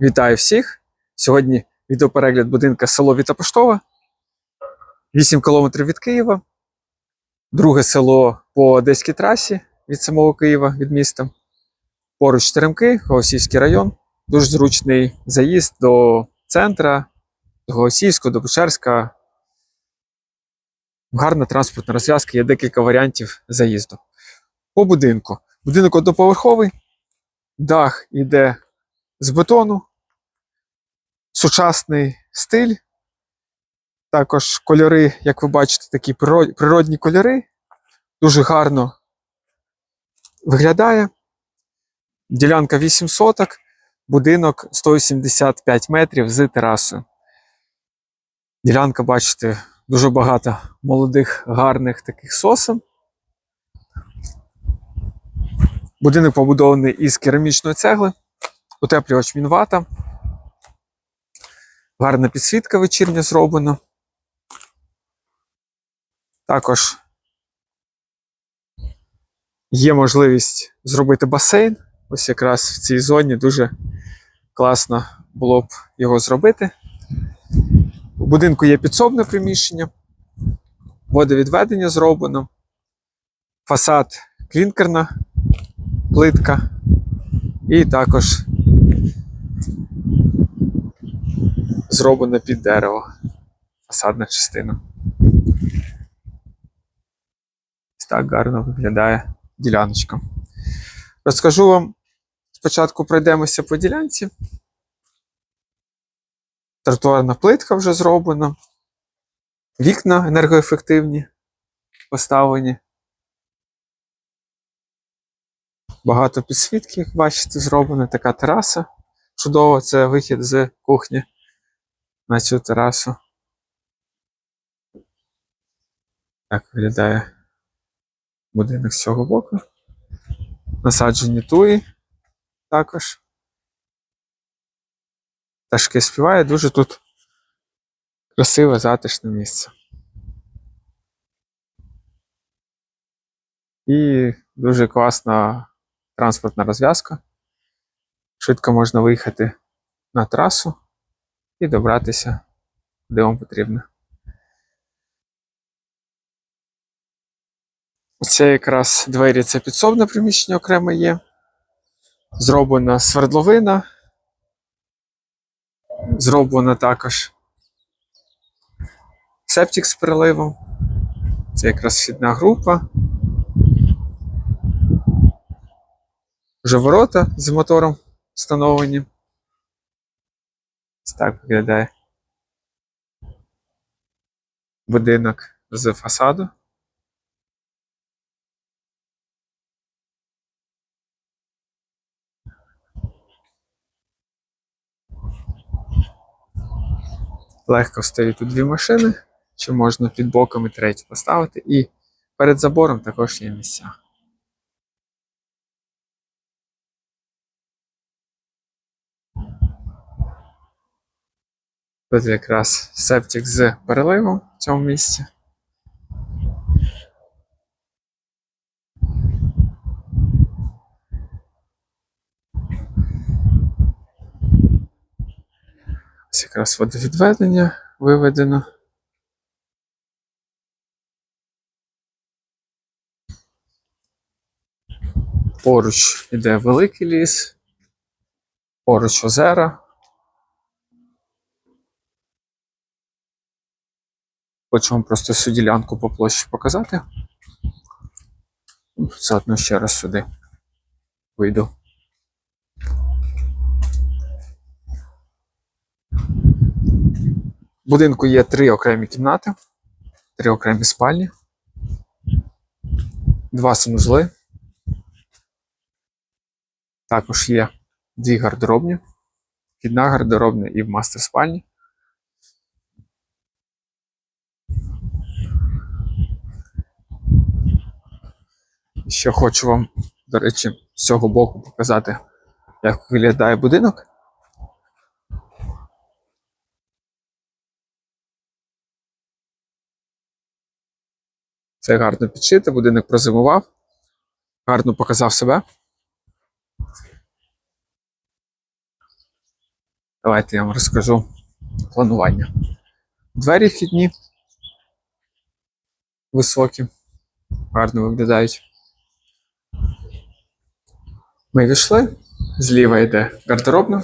Вітаю всіх! Сьогодні відеоперегляд будинка село Вітапоштове, 8 кілометрів від Києва, друге село по Одеській трасі від самого Києва, від міста. Поруч Теремки, Голосіївський район. Дуже зручний заїзд до центра, до Голосіївського, до Печерська. Гарна транспортна розв'язка, є декілька варіантів заїзду. По будинку. Будинок одноповерховий, дах іде з бетону, сучасний стиль. Також кольори, як ви бачите, такі природні кольори. Дуже гарно виглядає. Ділянка 8 соток, будинок 185 метрів з терасою. Ділянка, бачите, дуже багато молодих, гарних таких сосен. Будинок побудований із керамічної цегли утеплювач мінвата. Гарна підсвітка вечірня зроблена. Також є можливість зробити басейн. Ось якраз в цій зоні дуже класно було б його зробити. У будинку є підсобне приміщення, водовідведення зроблено, фасад клінкерна плитка. І також зроблено під дерево. Фасадна частина. Ось так гарно виглядає діляночка. Розкажу вам, спочатку пройдемося по ділянці. Тротуарна плитка вже зроблена. Вікна енергоефективні поставлені. Багато підсвітки, як бачите, зроблена така тераса. Чудово, це вихід з кухні на цю терасу. Так виглядає будинок з цього боку. Насаджені туї також. Пташки співає, дуже тут красиве, затишне місце. І дуже класна транспортна розв'язка. Швидко можна виїхати на трасу і добратися, де вам потрібно. Це якраз двері це підсобне приміщення окремо є. Зроблена свердловина. Зроблена також септик з переливом. Це якраз вхідна група. Вже ворота з мотором встановлені. Так виглядає будинок з фасаду. Легко встають тут дві машини, чи можна під боком і третю поставити, і перед забором також є місця. Тут якраз септик з переливом в цьому місці. Ось якраз водовідведення виведено. Поруч іде великий ліс, поруч озера. Хочу вам просто всю ділянку по площі показати. Заодно ще раз сюди вийду. В будинку є три окремі кімнати, три окремі спальні, два санузли. Також є дві гардеробні, вхідна гардеробна і в мастер спальні. Ще хочу вам, до речі, з цього боку показати, як виглядає будинок. Це гарно підшите, будинок прозимував, гарно показав себе. Давайте я вам розкажу планування. Двері вхідні, високі, гарно виглядають. Ми війшли, зліва йде гардеробна.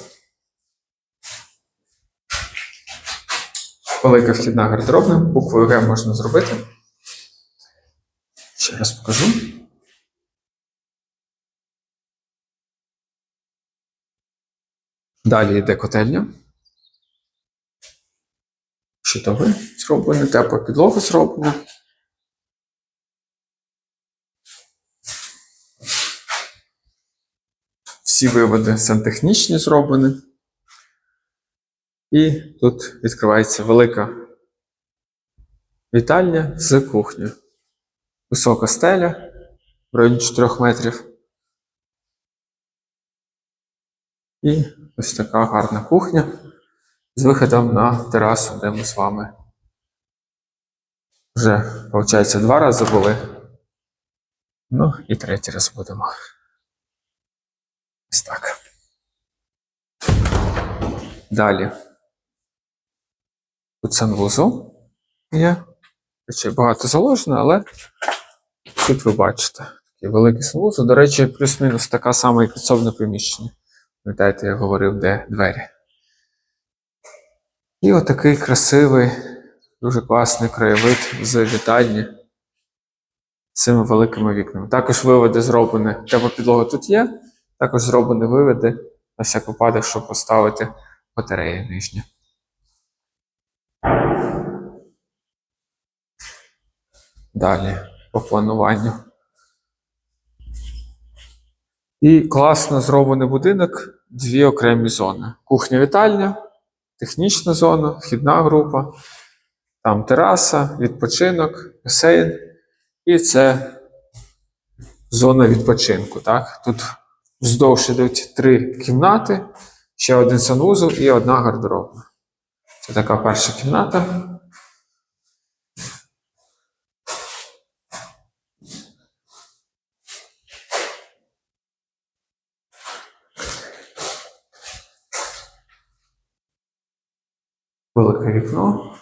Велика вхідна гардеробна, буквою Г можна зробити. Ще раз покажу. Далі йде котельня. Щитовий зроблений, тепла підлога зроблена. Всі виводи сантехнічні зроблені. І тут відкривається велика вітальня з кухнею. Висока стеля в районі 4 метрів. І ось така гарна кухня з виходом на терасу, де ми з вами вже, виходить, два рази були. Ну і третій раз будемо. Ось так. Далі. Тут санвузол є. Багато заложено, але тут ви бачите. Такий великий санвузол. До речі, плюс-мінус така сама і підсобне приміщення. Пам'ятаєте, я говорив, де двері. І отакий красивий, дуже класний краєвид з вітальні з цими великими вікнами. Також виводи зроблені, тепла підлога тут є, також зроблені виводи на всяк випадок, щоб поставити батареї нижні. Далі по плануванню. І класно зроблений будинок, дві окремі зони: кухня-вітальня, технічна зона, вхідна група, там тераса, відпочинок, басейн. І це зона відпочинку. Так? Тут вздовж йдуть три кімнати, ще один санвузол і одна гардеробна. Це така перша кімната. Велике вікно.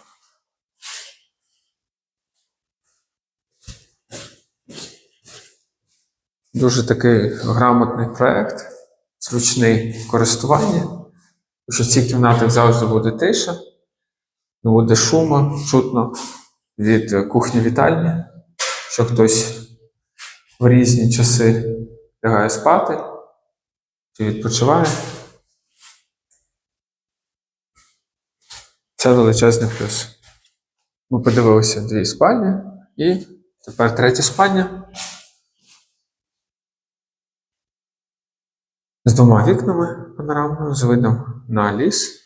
Дуже такий грамотний проект, зручний в користуванні. Тому що в цих кімнатах завжди буде тиша, не буде шуму, чутно від кухні вітальні, що хтось в різні часи лягає спати чи відпочиває. Це величезний плюс. Ми подивилися дві спальні і тепер третя спальня. З двома вікнами панорамними, з видом на ліс,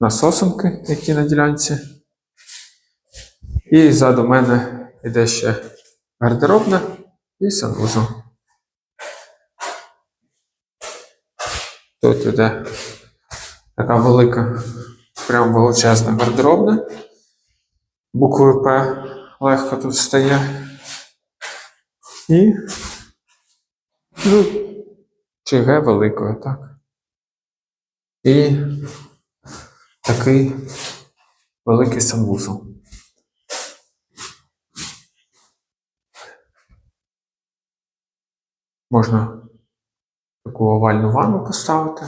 на сосенки, які на ділянці. І ззаду мене йде ще гардеробна і санвузол. Тут іде така велика, прям величезна гардеробна. Буквою П легко тут стає. І ну, чи Г великою, так? І такий великий санвузол. Можна таку овальну ванну поставити.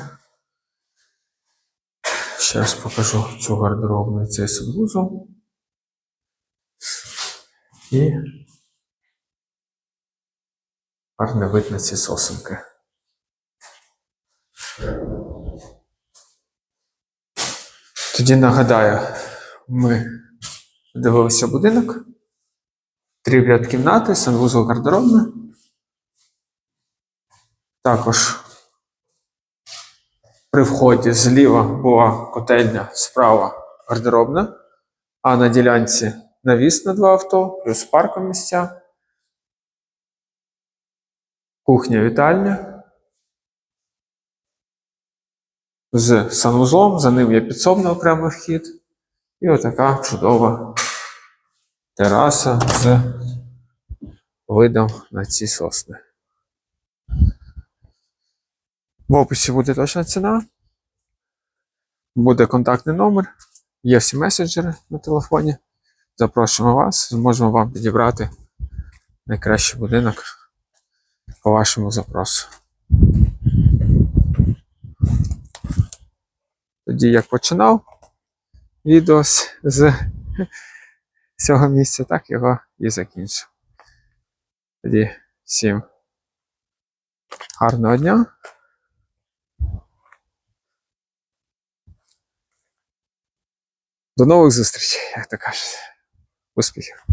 Ще раз покажу цю гардеробну цей санвузол. І гарний вид на ці сосенки. Тоді нагадаю, ми дивилися будинок, три ряд кімнати, санвузол гардеробна. Також при вході зліва була котельня, справа гардеробна, а на ділянці навіс на два авто, плюс парком місця. Кухня вітальня. З санвузлом, за ним є підсобний окремий вхід. І отака чудова тераса з видом на ці сосни. В описі буде точна ціна. буде контактний номер, є всі месенджери на телефоні. Запрошуємо вас, зможемо вам підібрати найкращий будинок по вашому запросу. Тоді як починав відео з, цього місця, так його і закінчив. Тоді всім гарного дня. До нових зустрічей, як то кажуть. Успіхів!